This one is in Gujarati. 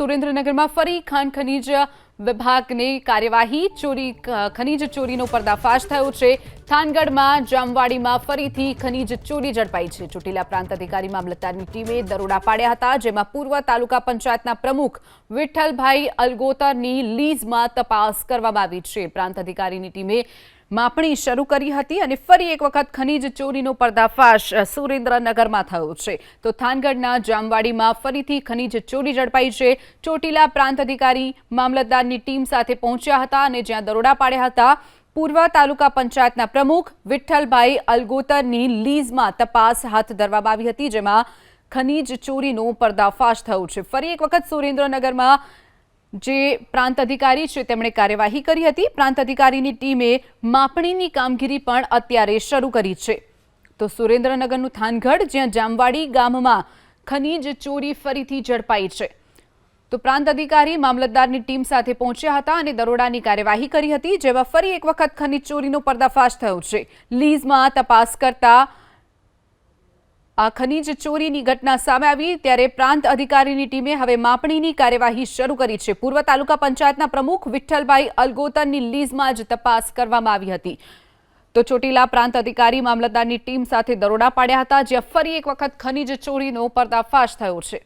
સુરેન્દ્રનગરમાં ફરી ખાણ ખનીજ વિભાગની કાર્યવાહી, ચોરી ખનીજ ચોરીનો પર્દાફાશ થયો છે. થાનગઢમાં, જામવાડીમાં ફરીથી ખનીજ ચોરી ઝડપાઈ છે. ચોટીલા પ્રાંત અધિકારી મામલતદારની ટીમે દરોડા પાડ્યા હતા, જેમાં પૂર્વ તાલુકા પંચાયતના પ્રમુખ વિઠ્ઠલભાઈ અલગોતરની લીઝમાં તપાસ કરવામાં આવી છે. પ્રાંત અધિકારીની ટીમે માપણી શરૂ કરી હતી અને ફરી એક વખત ખનીજ ચોરીનો પર્દાફાશ સુરેન્દ્રનગરમાં થયો છે. તો થાનગઢના જામવાડીમાં ફરીથી ખનીજ ચોરી ઝડપાઈ છે. ચોટીલા પ્રાંત અધિકારી મામલતદારની ટીમ સાથે પહોંચ્યા હતા અને જ્યાં દરોડા પાડ્યા હતા. પૂર્વ તાલુકા પંચાયતના પ્રમુખ વિઠ્ઠલભાઈ અલગોતરની લીઝમાં તપાસ હાથ ધરવામાં આવી હતી, જેમાં ખનીજ ચોરીનો પર્દાફાશ થયો છે. ફરી એક વખત સુરેન્દ્રનગરમાં જે પ્રાંત અધિકારી છે, તેમણે કાર્યવાહી કરી હતી. પ્રાંત અધિકારીની ટીમે માપણીની કામગીરી પણ અત્યારે શરૂ કરી છે. તો સુરેન્દ્રનગરનું થાનગઢ, જ્યાં જામવાડી ગામમાં ખનીજ ચોરી ફરીથી ઝડપાઈ છે. તો પ્રાંત અધિકારી મામલતદારની ટીમ સાથે પહોંચ્યા હતા અને દરોડાની કાર્યવાહી કરી હતી, જેમાં ફરી એક વખત ખનીજ ચોરીનો પર્દાફાશ થયો છે. લીઝમાં તપાસ કરતા આ ખનીજ ચોરીની ઘટના સામે આવી ત્યારે પ્રાંત અધિકારીની ટીમે હવે માપણીની કાર્યવાહી શરૂ કરી છે. પૂર્વ તાલુકા પંચાયતના પ્રમુખ વિઠ્ઠલભાઈ અલગોતરની લીઝમાં જ તપાસ કરવામાં આવી હતી. તો ચોટીલા પ્રાંત અધિકારી મામલતદારની ટીમ સાથે દરોડા પાડ્યા હતા, જ્યાં ફરી એક વખત ખનીજ ચોરીનો પર્દાફાશ થયો છે.